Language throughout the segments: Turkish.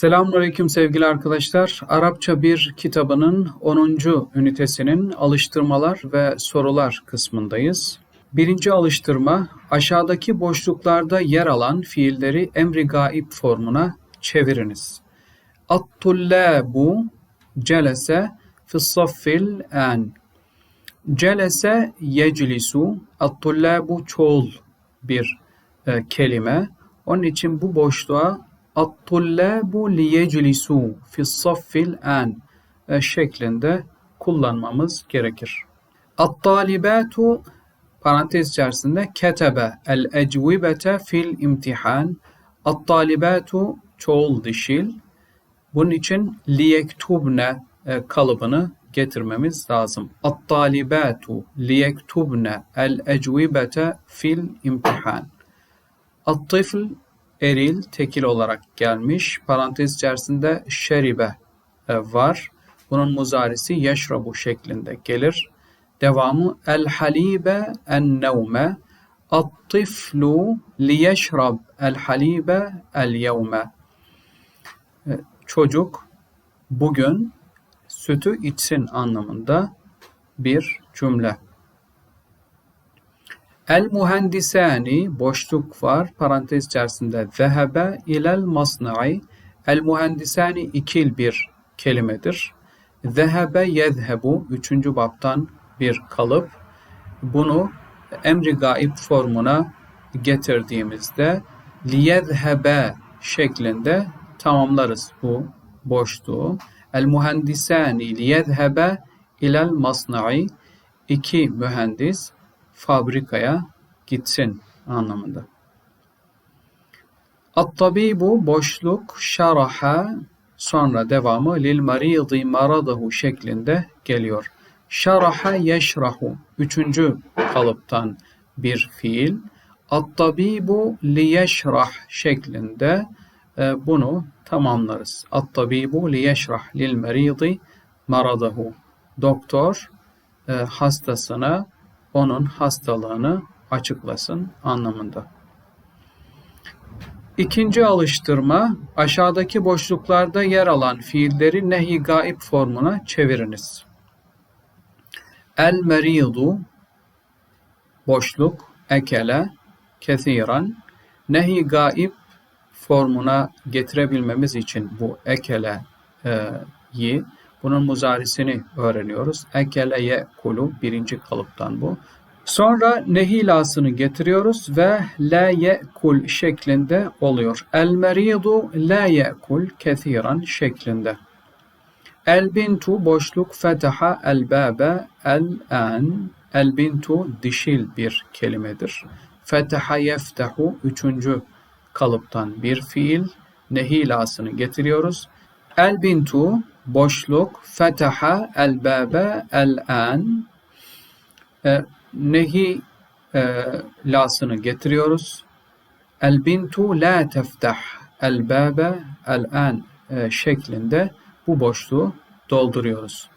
Selamünaleyküm sevgili arkadaşlar. Arapça bir kitabının 10. ünitesinin alıştırmalar ve sorular kısmındayız. Birinci alıştırma, aşağıdaki boşluklarda yer alan fiilleri emri gaib formuna çeviriniz. At-tullabu celese fis-saffil an. Celese yeclisu. At-tullabu çoğul bir e, kelime. Onun için bu boşluğa At-tullabu liyeclisu fi's-saffil an e, şeklinde kullanmamız gerekir. At-talibatu parantez içerisinde ketebe el-ecvibete fil imtihan. At-talibatu çoğul dişil. Bunun için liyektubne e, kalıbını getirmemiz lazım. At-talibatu liyektubne el-ecvibete fil imtihan. At-tifl eril tekil olarak gelmiş. Parantez içerisinde şeribe e, var. Bunun muzarisi yeşrabu şeklinde gelir. Devamı el halibe en nevme at-tiflu liyeşrab el halibe el yevme e, çocuk bugün sütü içsin anlamında bir cümle. El mühendisani boşluk var parantez içerisinde zehebe ilel masna'i el mühendisani ikil bir kelimedir. Zehebe yezhebu üçüncü baptan bir kalıp bunu emri gaib formuna getirdiğimizde liyezhebe şeklinde tamamlarız bu boşluğu. El mühendisani liyezhebe ilel masna'i iki mühendis fabrikaya gitsin anlamında. At-tabibu boşluk şaraha sonra devamı lil maridi maradahu şeklinde geliyor. Şaraha yeşrahu üçüncü kalıptan bir fiil. At-tabibu liyeşrah şeklinde e, bunu tamamlarız. At-tabibu liyeşrah lil maridi maradahu. Doktor e, hastasına onun hastalığını açıklasın anlamında. İkinci alıştırma, aşağıdaki boşluklarda yer alan fiilleri nehi gaib formuna çeviriniz. El meridu, boşluk, ekele, kethiran, nehi gaib formuna getirebilmemiz için bu ekele'yi bunun muzarisini öğreniyoruz. Ekele ye'kulu birinci kalıptan bu. Sonra nehilasını getiriyoruz ve la ye'kul şeklinde oluyor. El meridu la ye'kul kethiran şeklinde. El bintu boşluk fetaha el babe el an. El bintu dişil bir kelimedir. Fetaha yeftehu üçüncü kalıptan bir fiil. Nehilasını getiriyoruz. El bintu boşluk fetaha el babe el an e, nehi e, lasını getiriyoruz. El bintu la teftah el babe el an e, şeklinde bu boşluğu dolduruyoruz.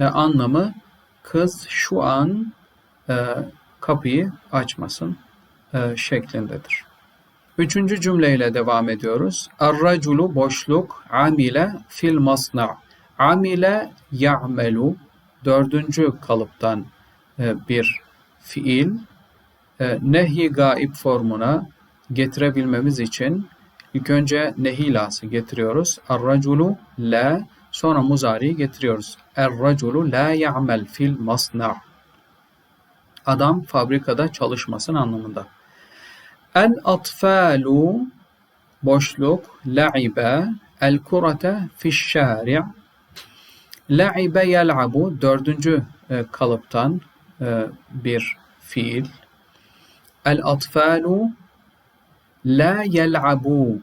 Ve anlamı kız şu an e, kapıyı açmasın e, şeklindedir. Üçüncü cümleyle devam ediyoruz. Ar-raculu boşluk amile fil masna. Amile ya'melu dördüncü kalıptan e, bir fiil. E, nehi gaib formuna getirebilmemiz için ilk önce nehilası getiriyoruz. Ar-raculu la sonra muzari getiriyoruz. Er-raculu la ya'mel fil masna. Adam fabrikada çalışmasın anlamında. El atfalu boşluk la'ibe el kurate fiş şari' la'ibe yel'abu dördüncü e, kalıptan e, bir fiil. El atfalu la yel'abu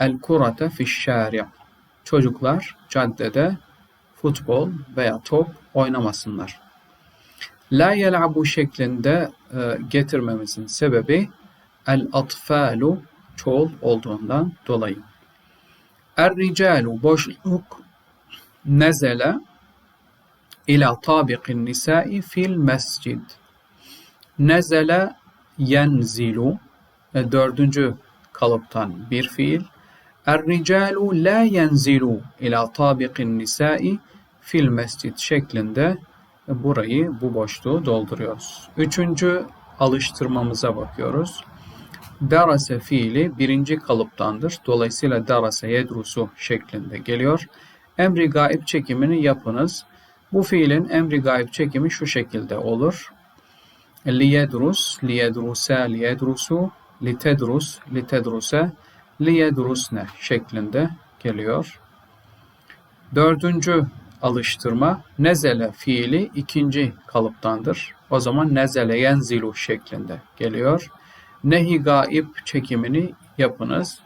el kurate fiş şari' çocuklar caddede futbol veya top oynamasınlar. La yel'abu şeklinde e, getirmemizin sebebi El-atfalu çoğul olduğundan dolayı. Er-ricalu boşluk nezele ila tabiqin nisai fil mescid. Nezele yenzilu e, dördüncü kalıptan bir fiil. Er-ricalu la yenzilu ila tabiqin nisai fil mescid şeklinde burayı, bu boşluğu dolduruyoruz. Üçüncü alıştırmamıza bakıyoruz. Darase fiili birinci kalıptandır. Dolayısıyla darase yedrusu şeklinde geliyor. Emri gaib çekimini yapınız. Bu fiilin emri gaib çekimi şu şekilde olur. Liyedrus, liyedrusa, liyedrusu, litedrus, litedruse, liyedrusne şeklinde geliyor. Dördüncü alıştırma nezele fiili ikinci kalıptandır. O zaman nezele yenzilu şeklinde geliyor. Nehi gaib çekimini yapınız.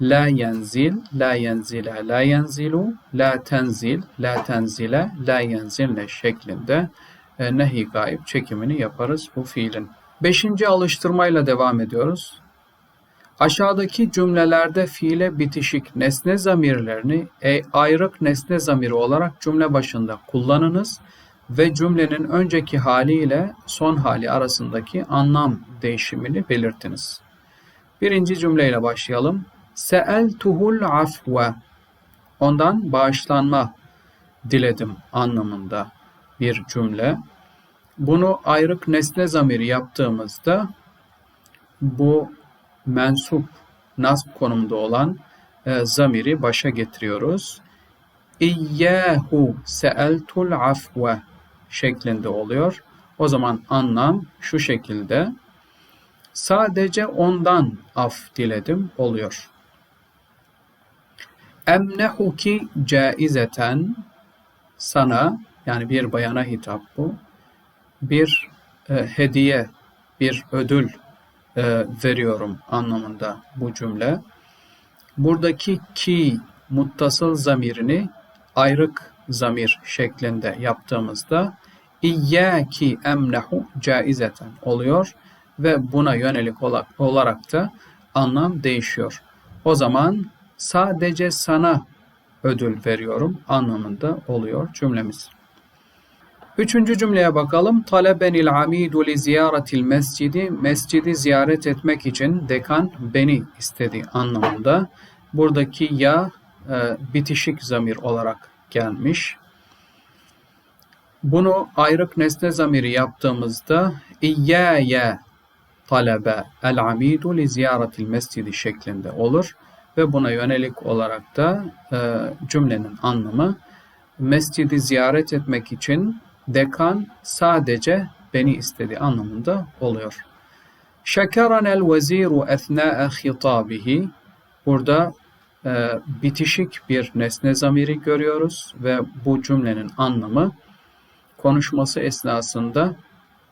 La yenzil, la yenzile, la yenzilu, la tenzil, la tenzile, la yenzilne şeklinde e, nehi gaib çekimini yaparız bu fiilin. Beşinci alıştırmayla devam ediyoruz. Aşağıdaki cümlelerde fiile bitişik nesne zamirlerini e, ayrık nesne zamiri olarak cümle başında kullanınız ve cümlenin önceki hali ile son hali arasındaki anlam değişimini belirtiniz. Birinci cümleyle başlayalım. Seeltuhul afve. Ondan bağışlanma diledim anlamında bir cümle. Bunu ayrık nesne zamiri yaptığımızda bu mensup nasb konumunda olan e, zamiri başa getiriyoruz. İyyahu seeltul afve şeklinde oluyor. O zaman anlam şu şekilde. Sadece ondan af diledim oluyor. Emnehuki caizeten sana yani bir bayana hitap bu. Bir e, hediye, bir ödül e, veriyorum anlamında bu cümle. Buradaki ki muttasıl zamirini ayrık zamir şeklinde yaptığımızda İyyâki emnehu caizeten oluyor ve buna yönelik olarak da anlam değişiyor. O zaman sadece sana ödül veriyorum anlamında oluyor cümlemiz. Üçüncü cümleye bakalım. Talebenil amidu li ziyaretil mescidi. Mescidi ziyaret etmek için dekan beni istedi anlamında. Buradaki ya e, bitişik zamir olarak gelmiş. Bunu ayrık nesne zamiri yaptığımızda İyyâye talebe el amidu li ziyaretil mescidi şeklinde olur ve buna yönelik olarak da e, cümlenin anlamı mescidi ziyaret etmek için dekan sadece beni istedi anlamında oluyor. Şekeranel veziru ethnâ'e hitabihi burada e, bitişik bir nesne zamiri görüyoruz ve bu cümlenin anlamı konuşması esnasında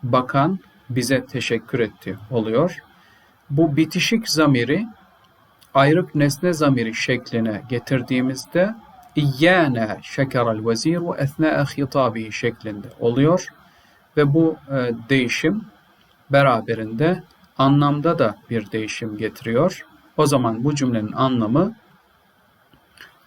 bakan bize teşekkür etti oluyor. Bu bitişik zamiri ayrık nesne zamiri şekline getirdiğimizde İyyâne şekerel veziru ethnâ'e hitabihi şeklinde oluyor. Ve bu e, değişim beraberinde anlamda da bir değişim getiriyor. O zaman bu cümlenin anlamı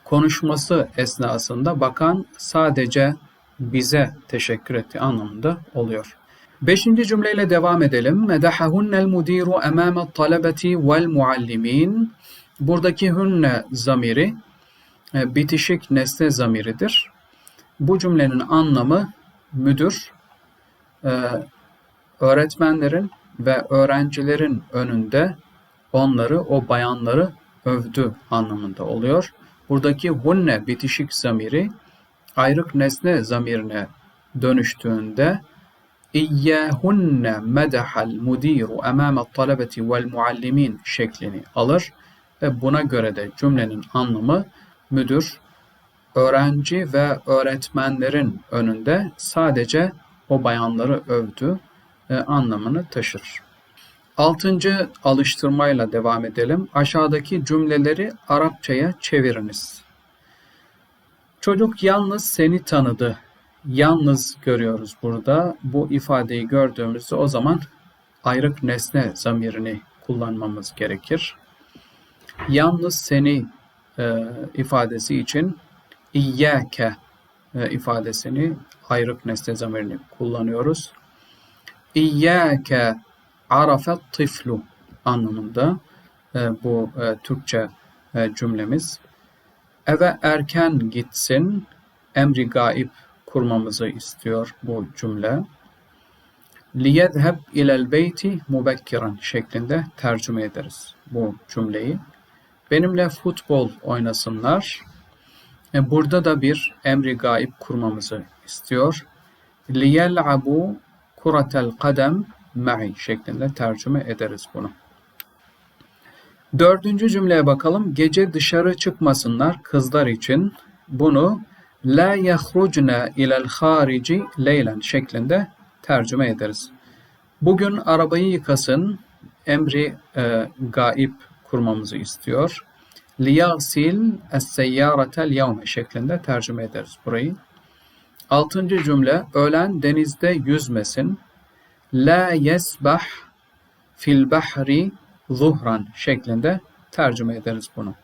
konuşması esnasında bakan sadece bize teşekkür etti anlamında oluyor. Beşinci cümleyle devam edelim. Medahahunnel mudiru emame talebeti vel muallimin. Buradaki hünne zamiri e, bitişik nesne zamiridir. Bu cümlenin anlamı müdür, e, öğretmenlerin ve öğrencilerin önünde onları, o bayanları övdü anlamında oluyor. Buradaki hunne bitişik zamiri ayrık nesne zamirine dönüştüğünde İyyâhunne medahal mudiru emâme talebeti vel muallimin şeklini alır ve buna göre de cümlenin anlamı müdür, öğrenci ve öğretmenlerin önünde sadece o bayanları övdü e, anlamını taşır. Altıncı alıştırmayla devam edelim. Aşağıdaki cümleleri Arapçaya çeviriniz. Çocuk yalnız seni tanıdı. Yalnız görüyoruz burada. Bu ifadeyi gördüğümüzde o zaman ayrık nesne zamirini kullanmamız gerekir. Yalnız seni e, ifadesi için İyyâke e, ifadesini ayrık nesne zamirini kullanıyoruz. İyyâke arafe tıflu anlamında e, bu e, Türkçe e, cümlemiz. Eve erken gitsin emri gaib kurmamızı istiyor bu cümle. Liyedheb ilel beyti mubekkiran şeklinde tercüme ederiz bu cümleyi. Benimle futbol oynasınlar. E, burada da bir emri gaib kurmamızı istiyor. Liyel'abu kuratel kadem ma'i şeklinde tercüme ederiz bunu. Dördüncü cümleye bakalım. Gece dışarı çıkmasınlar kızlar için. Bunu la yahrucna ilel harici leylen şeklinde tercüme ederiz. Bugün arabayı yıkasın emri e, gaib kurmamızı istiyor. Liyasil es-seyyaratel yevme şeklinde tercüme ederiz burayı. Altıncı cümle öğlen denizde yüzmesin. La yesbah fil bahri zuhran şeklinde tercüme ederiz bunu.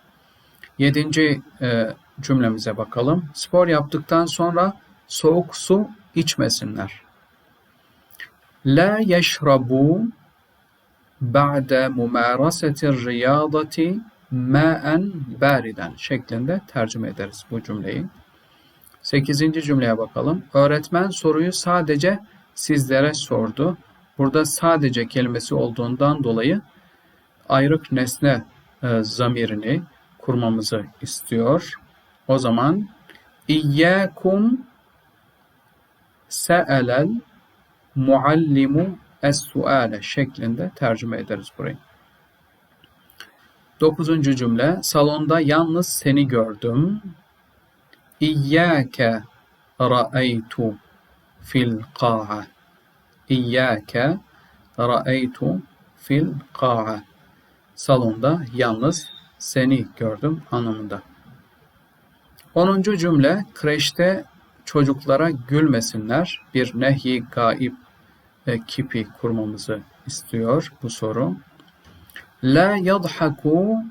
Yedinci e, cümlemize bakalım. Spor yaptıktan sonra soğuk su içmesinler. La yeşrabu ba'de mumaraseti riyadati ma'en bariden şeklinde tercüme ederiz bu cümleyi. Sekizinci cümleye bakalım. Öğretmen soruyu sadece sizlere sordu. Burada sadece kelimesi olduğundan dolayı ayrık nesne e, zamirini kurmamızı istiyor. O zaman İyyâkum se'elel muallimu es-suale şeklinde tercüme ederiz burayı. Dokuzuncu cümle. Salonda yalnız seni gördüm. İyyâke ra'eytu fil qa'a. İyyâke ra'eytu fil qa'a. Salonda yalnız seni gördüm anlamında. 10. cümle kreşte çocuklara gülmesinler bir nehi gaib e, kipi kurmamızı istiyor bu soru. La yadhaku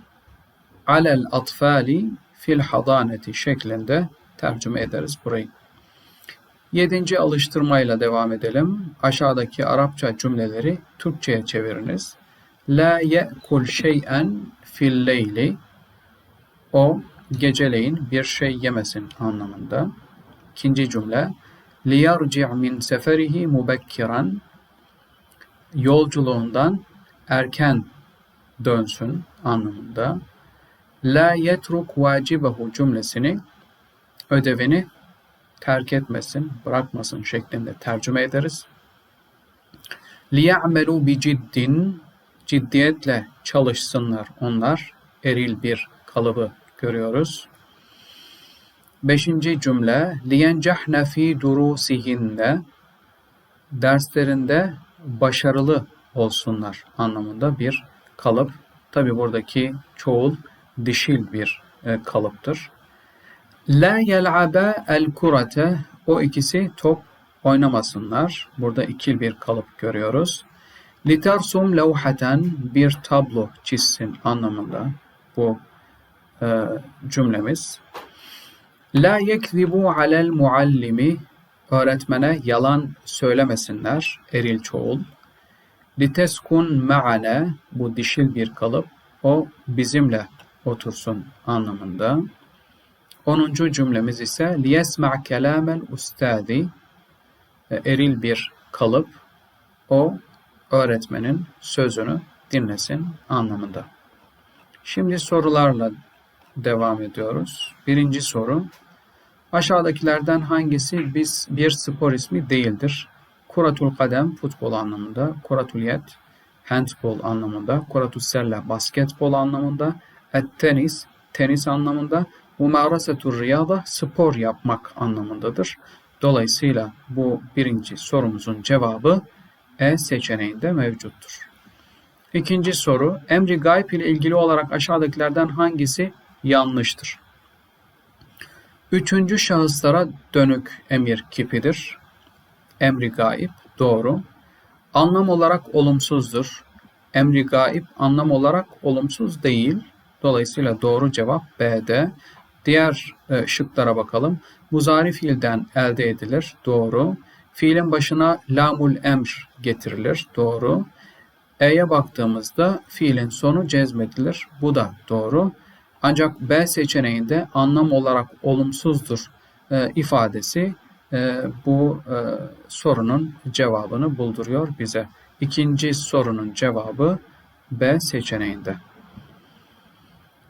alel atfali fil hadaneti şeklinde tercüme ederiz burayı. Yedinci alıştırmayla devam edelim. Aşağıdaki Arapça cümleleri Türkçe'ye çeviriniz. La ye'kul şey'en fil leyli. O geceleyin bir şey yemesin anlamında. İkinci cümle. Liyarci' min seferihi mubekkiran. Yolculuğundan erken dönsün anlamında. La yetruk vacibehu cümlesini ödevini terk etmesin, bırakmasın şeklinde tercüme ederiz. لِيَعْمَلُوا بِجِدِّن Ciddiyetle çalışsınlar onlar. Eril bir kalıbı görüyoruz. Beşinci cümle لِيَنْجَحْنَ ف۪ي دُرُوسِهِنَّ Derslerinde başarılı olsunlar anlamında bir kalıp. Tabi buradaki çoğul dişil bir e, kalıptır. La yel'abe el kurate o ikisi top oynamasınlar. Burada ikil bir kalıp görüyoruz. Litersum levhaten bir tablo çizsin anlamında bu e, cümlemiz. La yekzibu alel muallimi öğretmene yalan söylemesinler eril çoğul. Liteskun ma'ane bu dişil bir kalıp o bizimle otursun anlamında. 10. cümlemiz ise kelamel ustadi e, eril bir kalıp o öğretmenin sözünü dinlesin anlamında. Şimdi sorularla devam ediyoruz. Birinci soru. Aşağıdakilerden hangisi biz bir spor ismi değildir? Kuratul kadem futbol anlamında, kuratul yet handbol anlamında, kuratul selle basketbol anlamında, et tenis tenis anlamında, Mumarasetur riyada spor yapmak anlamındadır. Dolayısıyla bu birinci sorumuzun cevabı E seçeneğinde mevcuttur. İkinci soru, emri gayb ile ilgili olarak aşağıdakilerden hangisi yanlıştır? Üçüncü şahıslara dönük emir kipidir. Emri gayb doğru. Anlam olarak olumsuzdur. Emri gayb anlam olarak olumsuz değil. Dolayısıyla doğru cevap B'de. Diğer e, şıklara bakalım. Muzari fiilden elde edilir. Doğru. Fiilin başına lamul emr getirilir. Doğru. E'ye baktığımızda fiilin sonu cezmedilir. Bu da doğru. Ancak B seçeneğinde anlam olarak olumsuzdur e, ifadesi e, bu e, sorunun cevabını bulduruyor bize. İkinci sorunun cevabı B seçeneğinde.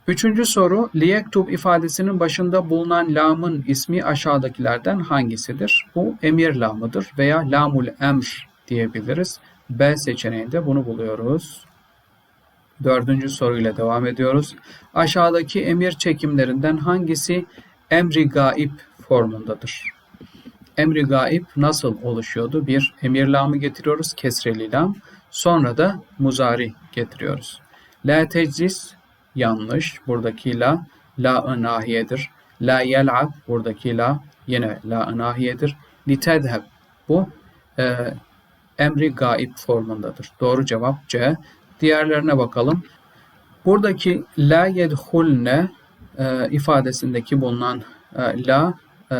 Üçüncü soru, liyektub ifadesinin başında bulunan lamın ismi aşağıdakilerden hangisidir? Bu emir lamıdır veya lamul emr diyebiliriz. B seçeneğinde bunu buluyoruz. Dördüncü soruyla devam ediyoruz. Aşağıdaki emir çekimlerinden hangisi emri gaib formundadır? Emri gaib nasıl oluşuyordu? Bir emir lamı getiriyoruz, kesreli lam. Sonra da muzari getiriyoruz. La teclis yanlış. Buradaki la la nahiyedir. La yel'ab buradaki la yine la nahiyedir. Li tedheb bu e, emri gaib formundadır. Doğru cevap C. Diğerlerine bakalım. Buradaki la yedhulne e, ifadesindeki bulunan e, la e,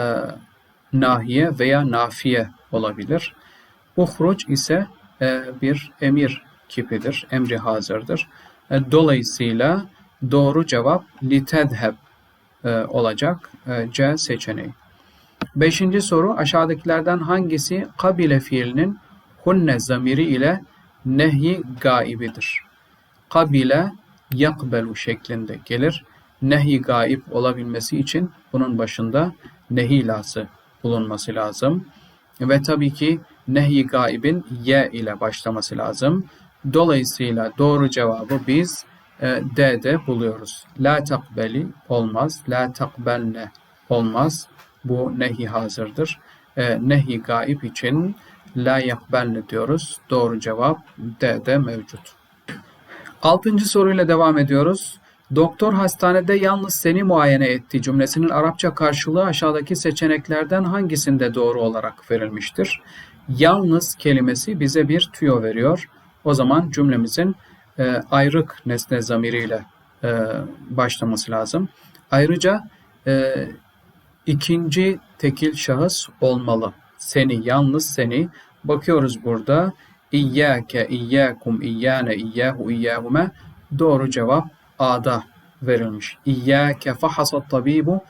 nahiye veya nafiye olabilir. Uhruc ise e, bir emir kipidir, emri hazırdır. E, dolayısıyla doğru cevap litedheb e, olacak e, C seçeneği. Beşinci soru aşağıdakilerden hangisi kabile fiilinin hunne zamiri ile nehi gaibidir? Kabile yakbelu şeklinde gelir. Nehi gaib olabilmesi için bunun başında nehi lası bulunması lazım. Ve tabii ki nehi gaibin ye ile başlaması lazım. Dolayısıyla doğru cevabı biz D'de buluyoruz. La takbeli olmaz. La takbelne olmaz. Bu nehi hazırdır. E, nehi gaib için la yakbelne diyoruz. Doğru cevap D'de mevcut. Altıncı soruyla devam ediyoruz. Doktor hastanede yalnız seni muayene etti cümlesinin Arapça karşılığı aşağıdaki seçeneklerden hangisinde doğru olarak verilmiştir? Yalnız kelimesi bize bir tüyo veriyor. O zaman cümlemizin e, ayrık nesne zamiriyle e, başlaması lazım. Ayrıca e, ikinci tekil şahıs olmalı. Seni, yalnız seni. Bakıyoruz burada. İyyâke, iyyâkum, iyyâne, iyyâhu, iyyâhume. Doğru cevap A'da verilmiş. İyyâke fahasat tabibu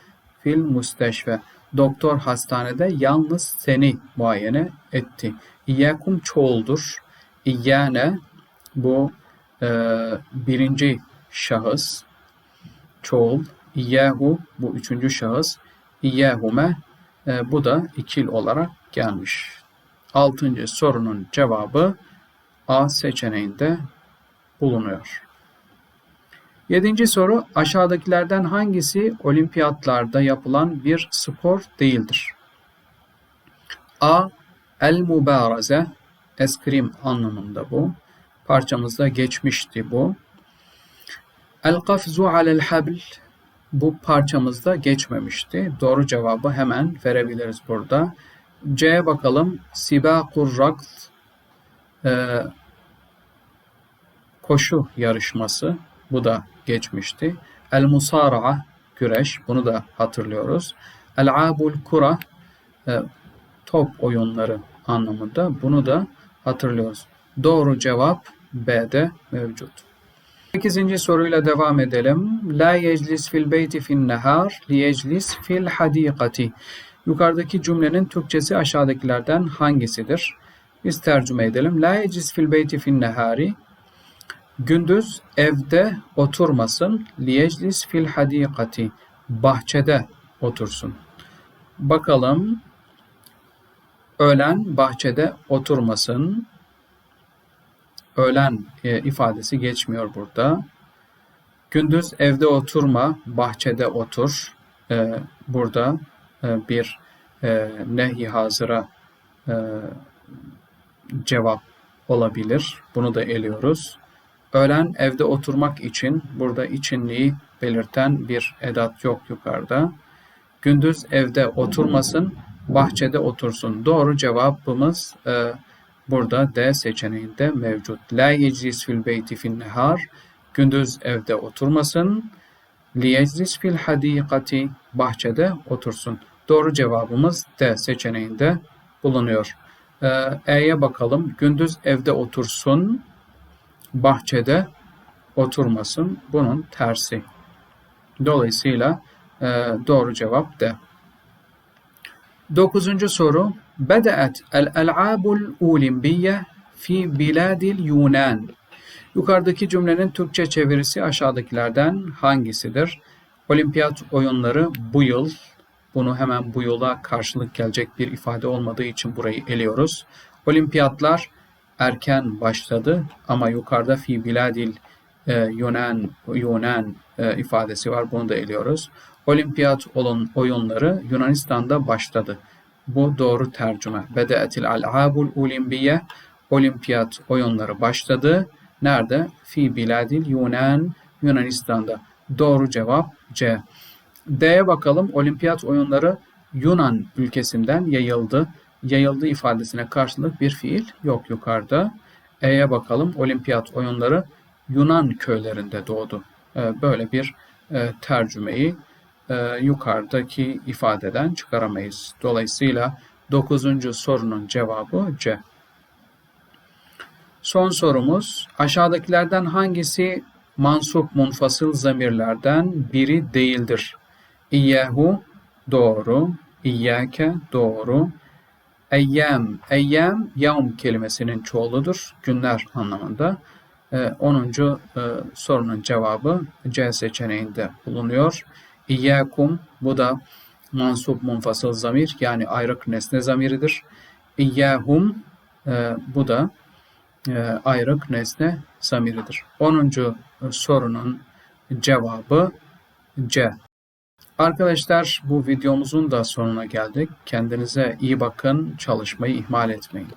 fil müsteşfe. Doktor hastanede yalnız seni muayene etti. İyyâkum çoğuldur. İyyâne bu e, birinci şahıs çoğul. İyyâhu bu üçüncü şahıs. İyyâhume e, bu da ikil olarak gelmiş. Altıncı sorunun cevabı A seçeneğinde bulunuyor. Yedinci soru aşağıdakilerden hangisi olimpiyatlarda yapılan bir spor değildir? A. El mübaraze eskrim anlamında bu. Parçamızda geçmişti bu. El kafzu alel habl bu parçamızda geçmemişti. Doğru cevabı hemen verebiliriz burada. C'ye bakalım. Sibakur rakt e, koşu yarışması. Bu da geçmişti. El musara'a güreş. Bunu da hatırlıyoruz. El abul kura e, top oyunları anlamında. Bunu da hatırlıyoruz. Doğru cevap B'de mevcut. 8. soruyla devam edelim. La yeclis fil beyti fin nehar li yeclis fil hadikati. Yukarıdaki cümlenin Türkçesi aşağıdakilerden hangisidir? Biz tercüme edelim. La yeclis fil beyti fin nehari. Gündüz evde oturmasın. Li yeclis fil hadikati. Bahçede otursun. Bakalım. Öğlen bahçede oturmasın öğlen e, ifadesi geçmiyor burada. Gündüz evde oturma, bahçede otur. E, burada e, bir e, nehi hazıra e, cevap olabilir. Bunu da eliyoruz. Öğlen evde oturmak için burada içinliği belirten bir edat yok yukarıda. Gündüz evde oturmasın, bahçede otursun. Doğru cevabımız e, burada D seçeneğinde mevcut. La yeclis fil beyti fin nehar. Gündüz evde oturmasın. Li yeclis fil hadikati. Bahçede otursun. Doğru cevabımız D seçeneğinde bulunuyor. Ee, E'ye bakalım. Gündüz evde otursun. Bahçede oturmasın. Bunun tersi. Dolayısıyla e, doğru cevap D. Dokuzuncu soru. Bede'et el-el'abul ulimbiye fi biladil Yunan. Yukarıdaki cümlenin Türkçe çevirisi aşağıdakilerden hangisidir? Olimpiyat oyunları bu yıl, bunu hemen bu yola karşılık gelecek bir ifade olmadığı için burayı eliyoruz. Olimpiyatlar erken başladı ama yukarıda fi biladil e, Yunan, Yunan e, ifadesi var. Bunu da eliyoruz. Olimpiyat olan oyunları Yunanistan'da başladı. Bu doğru tercüme. Bedeetil al'abul olimbiye Olimpiyat oyunları başladı. Nerede? Fi biladil Yunan, Yunanistan'da. Doğru cevap C. D'ye bakalım. Olimpiyat oyunları Yunan ülkesinden yayıldı. Yayıldı ifadesine karşılık bir fiil yok yukarıda. E'ye bakalım. Olimpiyat oyunları Yunan köylerinde doğdu. Ee, böyle bir e, tercümeyi e, yukarıdaki ifadeden çıkaramayız. Dolayısıyla 9. sorunun cevabı C. Son sorumuz aşağıdakilerden hangisi mansup munfasıl zamirlerden biri değildir? İyyahu doğru, İyyâke doğru, eyyem, eyyem yavm kelimesinin çoğuludur, günler anlamında. Ee, 10. E, sorunun cevabı C seçeneğinde bulunuyor. İyyâkum bu da mansup munfasıl zamir yani ayrık nesne zamiridir. İyyâhum e, bu da e, ayrık nesne zamiridir. 10. sorunun cevabı C. Arkadaşlar bu videomuzun da sonuna geldik. Kendinize iyi bakın, çalışmayı ihmal etmeyin.